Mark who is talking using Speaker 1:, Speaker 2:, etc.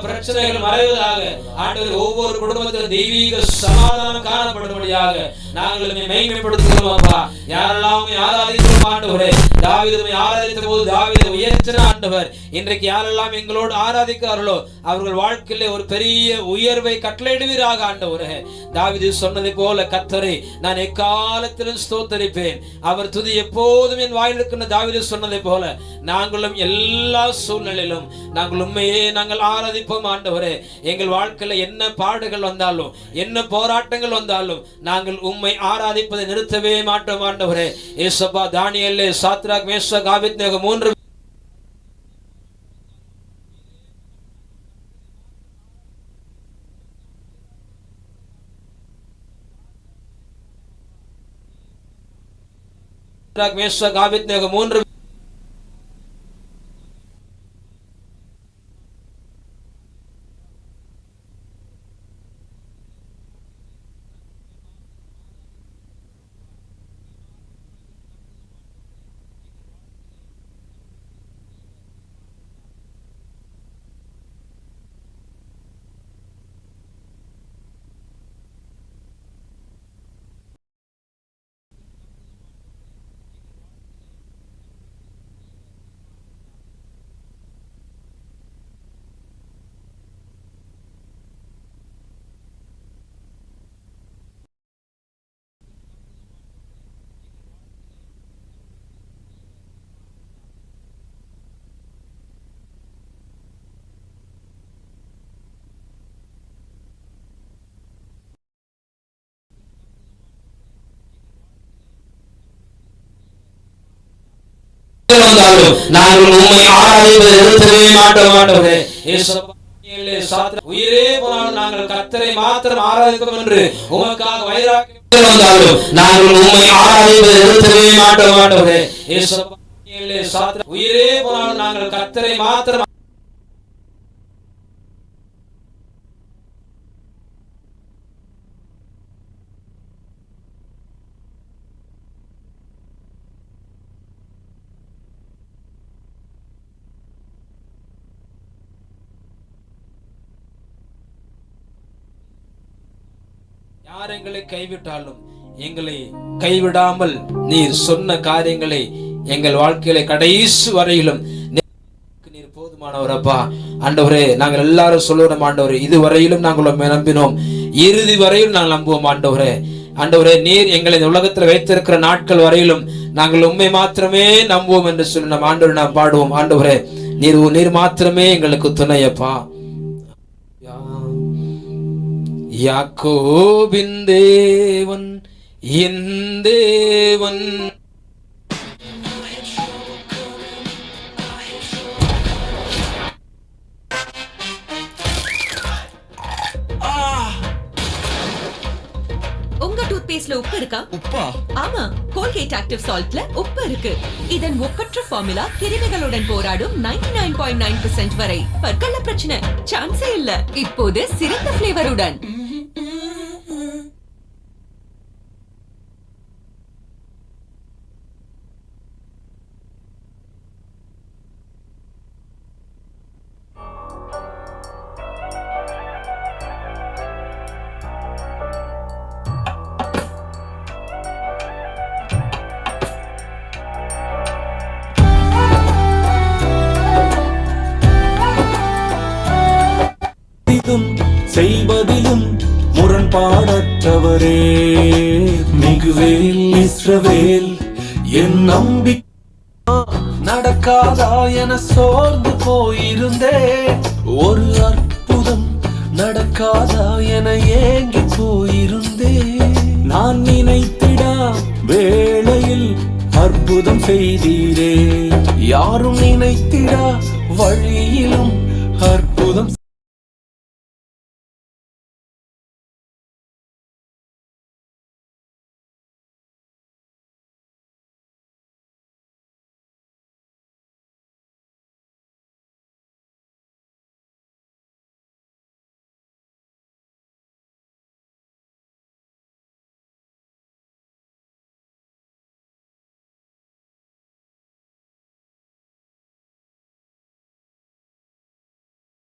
Speaker 1: para பிரச்சனைகள் மறைவதாக ஆண்டவர் ஒவ்வொரு குடும்பத்திலும் தெய்வீக சமாதானம் காணப்படும்படியாக நாங்கள் உம்மை அப்பா. யாரெல்லாம் ஆராதித்தோம் ஆண்டவரே? தாவிதமை ஆராதித்த போது தாவித உயர்த்தின ஆண்டவர். இன்றைக்கு யாரெல்லாம் எங்களோடு ஆராதிக்கிறார்களோ அவர்கள் வாழ்க்கையிலே ஒரு பெரிய உயர்வை கட்டளையிடுவீராக ஆண்டவரே. தாவிது சொன்னதை போல கத்தரை நான் எக்காலத்திலும் ஸ்தோத்தரிப்பேன். அவர் துதி எப்போதும் என் வாயில் இருக்கின்ற தாவிது சொன்னதை போல நாங்களும் எல்லா சூழ்நிலையிலும் நாங்கள் உண்மையே நாங்கள் ஆராதிப்போம் ஆண்டவரே எங்கள் வாழ்க்கையில் என்ன பாடுகள் வந்தாலும் என்ன போராட்டங்கள் வந்தாலும் நாங்கள் உண்மை ஆராதிப்பதை நிறுத்தவே மாட்டோம் ஆண்டவரே. ஏசப்பா தானியல்லே சாத்ராக் மேஷ காவித் மூன்று சாத்ராக் மூன்று வந்தாலும் நாங்கள் உண்மை ஆராய்வதை நிறுத்தவே மாட்டோம். தானியேலே, சாத்ராக், உயிரே போனாலும் நாங்கள் கர்த்தரை மாத்திரம் ஆராதிப்போம் என்று உமக்காக வைராக்கியம் வந்தாலும் நாங்கள் உண்மை ஆராய்வதை நிறுத்தவே மாட்டோம். தானியேலே, சாத்ராக், உயிரே போனாலும் நாங்கள் கர்த்தரை மாத்திரம் யார் எங்களை கைவிட்டாலும் எங்களை கைவிடாமல் நீர் சொன்ன காரியங்களை எங்கள் வாழ்க்கையில கடைசி வரையிலும் நீர் போதுமானவர் அப்பா. ஆண்டவரே நாங்கள் எல்லாரும் சொல்லுவோம் ஆண்டவரே. இதுவரையிலும் நாங்கள் நம்பினோம். இறுதி வரையிலும் நாங்கள் நம்புவோம் ஆண்டவரே. ஆண்டவரே நீர் எங்களை இந்த உலகத்தில் வைத்திருக்கிற நாட்கள் வரையிலும் நாங்கள் உண்மை மாத்திரமே நம்புவோம் என்று சொல்லி நம் ஆண்டவரை நாம் பாடுவோம். ஆண்டவரே நீர் நீர் மாத்திரமே எங்களுக்கு துணையப்பா. யாக்கோபின் தேவன் என் தேவன்.
Speaker 2: உங்க டூத் பேஸ்ட்ல உப்பு இருக்கா?
Speaker 3: உப்பா?
Speaker 2: ஆமா கோல்கேட் ஆக்டிவ் சால்ட்ல உப்பு இருக்கு. இதன் ஒப்பற்ற ஃபார்முலா கிருமிகளுடன் போராடும் 99.9% நைன் பாயிண்ட் நைன் வரை. பற்கல்ல பிரச்சனை சான்ஸே இல்ல. இப்போது சிறந்த பிளேவருடன்
Speaker 4: செய்வதிலும் முரண்பாடற்றவரே. மிகுவேல் இஸ்ரவேல் என் நம்பி நடக்காதா என சோர்ந்து போயிருந்தே ஒரு அற்புதம் நடக்காதா என ஏங்கி போயிருந்தே நான் நினைத்திடா வேளையில் அற்புதம் செய்தீரே. யாரும் நினைத்திடா வழியிலும் அற்புதம்